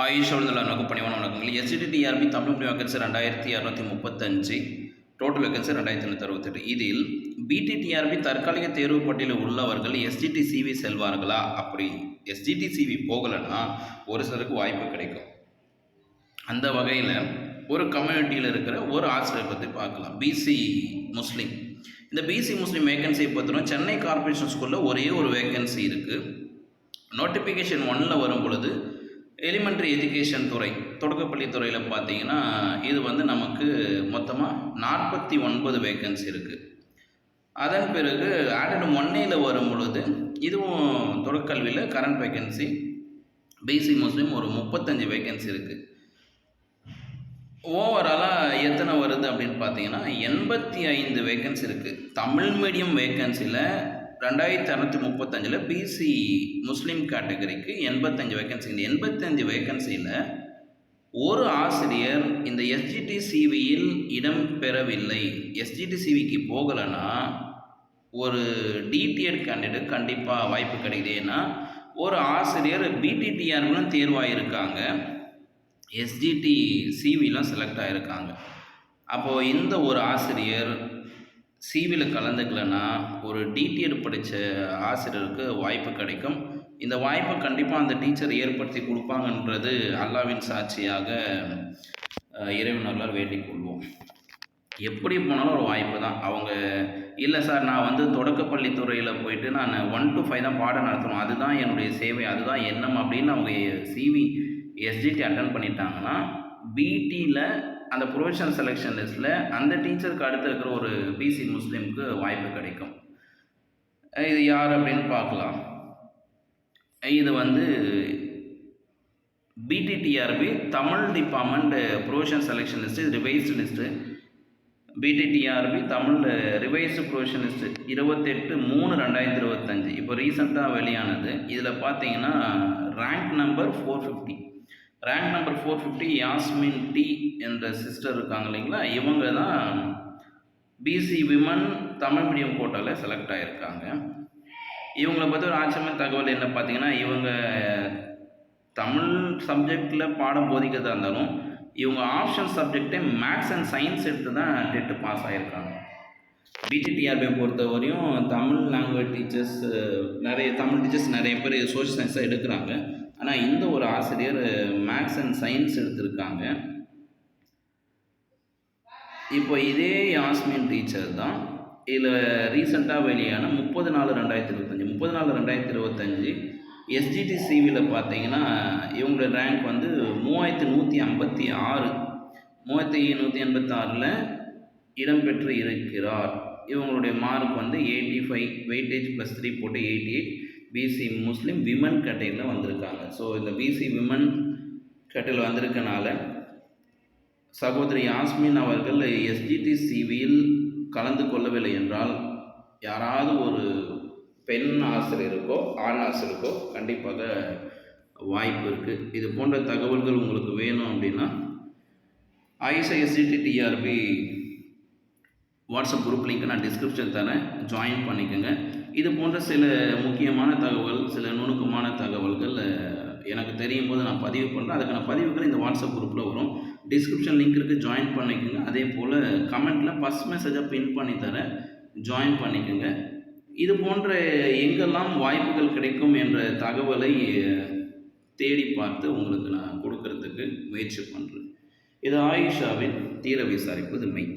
ஆயுஷ் உள்ள நோக்கு பணிவான வணக்கங்கள். எஸ்டிடிஆர்பி தமிழ் மொழி வேகன்சி ரெண்டாயிரத்தி இரநூத்தி முப்பத்தஞ்சு டோட்டல் வேகன்சி ரெண்டாயிரத்தி நூற்றி அறுபத்தெட்டு இதில் பிடிடிஆர்பி தற்காலிக தேர்வு பட்டியலில் உள்ளவர்கள் எஸ்டிடி சிவி செல்வார்களா? அப்படி எஸ்டிடி சிவி போகலைன்னா ஒரு சிலருக்கு வாய்ப்பு கிடைக்கும். அந்த வகையில் ஒரு கம்யூனிட்டியில் இருக்கிற ஒரு ஆசிரியர் பற்றி பார்க்கலாம். பிசி முஸ்லீம் இந்த பிசி முஸ்லீம் வேகன்சியை பொறுத்தவரை சென்னை கார்ப்பரேஷன் ஸ்கூலில் ஒரே ஒரு வேகன்சி இருக்குது நோட்டிஃபிகேஷன் ஒன்னில் வரும் பொழுது எலிமெண்ட்ரி எஜுகேஷன் துறை தொடக்கப்பள்ளி துறையில் பார்த்தீங்கன்னா இது வந்து நமக்கு மொத்தமாக நாற்பத்தி ஒன்பது வேக்கன்சி இருக்குது அதன் பிறகு ஆடட் ஒன்னையில் வரும் பொழுது இதுவும் தொடக்கல்வியில் கரண்ட் வேக்கன்சி பிசி முஸ்லீம் ஒரு முப்பத்தஞ்சு வேக்கன்சி இருக்குது ஓவராலாக எத்தனை வருது அப்படின்னு பார்த்தீங்கன்னா எண்பத்தி ஐந்து வேக்கன்சி இருக்குது தமிழ் மீடியம் வேக்கன்சியில் ரெண்டாயிரத்தி அறநூற்றி முப்பத்தஞ்சில் பிசி முஸ்லீம் கேட்டகரிக்கு எண்பத்தஞ்சு வேகன்சி இந்த எண்பத்தஞ்சு வேகன்சியில் ஒரு ஆசிரியர் இந்த எஸ்ஜிடி சிவியில் இடம் பெறவில்லை. எஸ்ஜிடி சிவிக்கு போகலைன்னா ஒரு டிடிஎட் கேண்டிடேட் கண்டிப்பாக வாய்ப்பு கிடைக்குது. ஏன்னா ஒரு ஆசிரியர் பிடிடிஆர்களும் தேர்வாகிருக்காங்க எஸ்ஜிடி சிவிலாம் செலக்ட் ஆகிருக்காங்க அப்போது இந்த ஒரு ஆசிரியர் சிவியில் கலந்துக்கலைன்னா ஒரு டிடிஎட் படித்த ஆசிரியருக்கு வாய்ப்பு கிடைக்கும். இந்த வாய்ப்பை கண்டிப்பாக அந்த டீச்சர் ஏற்படுத்தி கொடுப்பாங்கன்றது அல்லாவின் சாட்சியாக இறைவனர்களால் வேண்டிக் கொள்வோம். எப்படி போனாலும் ஒரு வாய்ப்பு தான். அவங்க இல்லை சார் நான் வந்து தொடக்கப்பள்ளி துறையில் போயிட்டு நான் ஒன் டு ஃபைவ் தான் பாடம் நடத்தணும். அதுதான் என்னுடைய சேவை அதுதான் எண்ணம் அப்படின்னு அவங்க சிவி எஸ்ஜிடி அட்டன் பண்ணிட்டாங்கன்னா பிடியில் அந்த ப்ரொஃபஷனல் செலெக்ஷன் லிஸ்ட்டில் அந்த டீச்சருக்கு அடுத்து இருக்கிற ஒரு பிசி முஸ்லீமுக்கு வாய்ப்பு கிடைக்கும். இது யார் அப்படின்னு பார்க்கலாம். இது வந்து BTTRB Tamil department professional selection list revised list BTTRB Tamil revised profession list இருபத்தெட்டு மூணு ரெண்டாயிரத்தி இருபத்தஞ்சு. இப்போ ரீசெண்டாக வெளியானது. இதில் பார்த்தீங்கன்னா rank number four fifty rank number four fifty Yasmin T என்ற சிஸ்டர் இருக்காங்க இல்லைங்களா? இவங்க தான் பிசி விமன் தமிழ் மீடியம் கோட்டாவில் செலக்ட் ஆகியிருக்காங்க இவங்களை பற்றி ஒரு ஆச்சரியமான தகவல் என்ன பார்த்தீங்கன்னா இவங்க தமிழ் சப்ஜெக்டில் பாடம் போதிக்கிறதா இருந்தாலும் இவங்க ஆப்ஷன் சப்ஜெக்டே மேக்ஸ் அண்ட் சயின்ஸ் எடுத்து தான் டெட்டு பாஸ் ஆகியிருக்காங்க பிடிடிஆர்பி பொறுத்தவரையும் தமிழ் லாங்குவேஜ் டீச்சர்ஸ் நிறைய தமிழ் டீச்சர்ஸ் நிறைய பேர் சோஷியல் சயின்ஸாக எடுக்கிறாங்க. ஆனால் இந்த ஒரு ஆசிரியர் மேக்ஸ் அண்ட் சயின்ஸ் எடுத்திருக்காங்க. இப்போ இதே யாஸ்மின் டீச்சர் தான். இதில் ரீசெண்டாக வெளியான முப்பது நாலு ரெண்டாயிரத்தி இருபத்தஞ்சி. முப்பது நாலு ரெண்டாயிரத்தி இருபத்தஞ்சி எஸ்ஜிடி சிவியில் பார்த்தீங்கன்னா இவங்களோட ரேங்க் வந்து மூவாயிரத்தி நூற்றி ஐம்பத்தி ஆறு. மூவாயிரத்தி நூற்றி எண்பத்தாறில் இடம்பெற்று இருக்கிறார். இவங்களுடைய மார்க் வந்து eighty five weightage plus three போட்டு eighty eight BC Muslim women கேட்டகரியில் வந்திருக்காங்க. ஸோ இந்த பிசி விமன் கேட்டகரியில் வந்திருக்கனால சகோதரி யாஸ்மின் அவர்கள் எஸ்ஜிடி சிவியில் கலந்து கொள்ளவில்லை என்றால் யாராவது ஒரு பெண் ஆசிரியருக்கோ ஆண் ஆசிரியருக்கோ கண்டிப்பாக வாய்ப்பு இருக்குது இது போன்ற தகவல்கள் உங்களுக்கு வேணும் அப்படின்னா ஐசா SGT TRB WhatsApp group link நான் டிஸ்கிரிப்ஷன் தரேன். ஜாயின் பண்ணிக்கோங்க. இது போன்ற சில முக்கியமான தகவல் சில நுணுக்கமான தகவல்கள் எனக்கு தெரியும் போது நான் பதிவு பண்ணுறேன் அதுக்கான பதிவுகள் இந்த வாட்ஸ்அப் குரூப்பில் வரும். டிஸ்கிரிப்ஷன் லிங்க் இருக்குது ஜாயின் பண்ணிக்கோங்க. அதே போல் கமெண்ட்டில் ஃபஸ்ட் மெசேஜாக பின் பண்ணி தரேன் ஜாயின் பண்ணிக்கோங்க. இது போன்ற எங்கெல்லாம் வாய்ப்புகள் கிடைக்கும் என்ற தகவலை தேடி பார்த்து உங்களுக்கு நான் கொடுக்கறதுக்கு முயற்சி பண்ணுறேன் இது ஆயிஷாவின் தீர விசாரிப்பது மெய்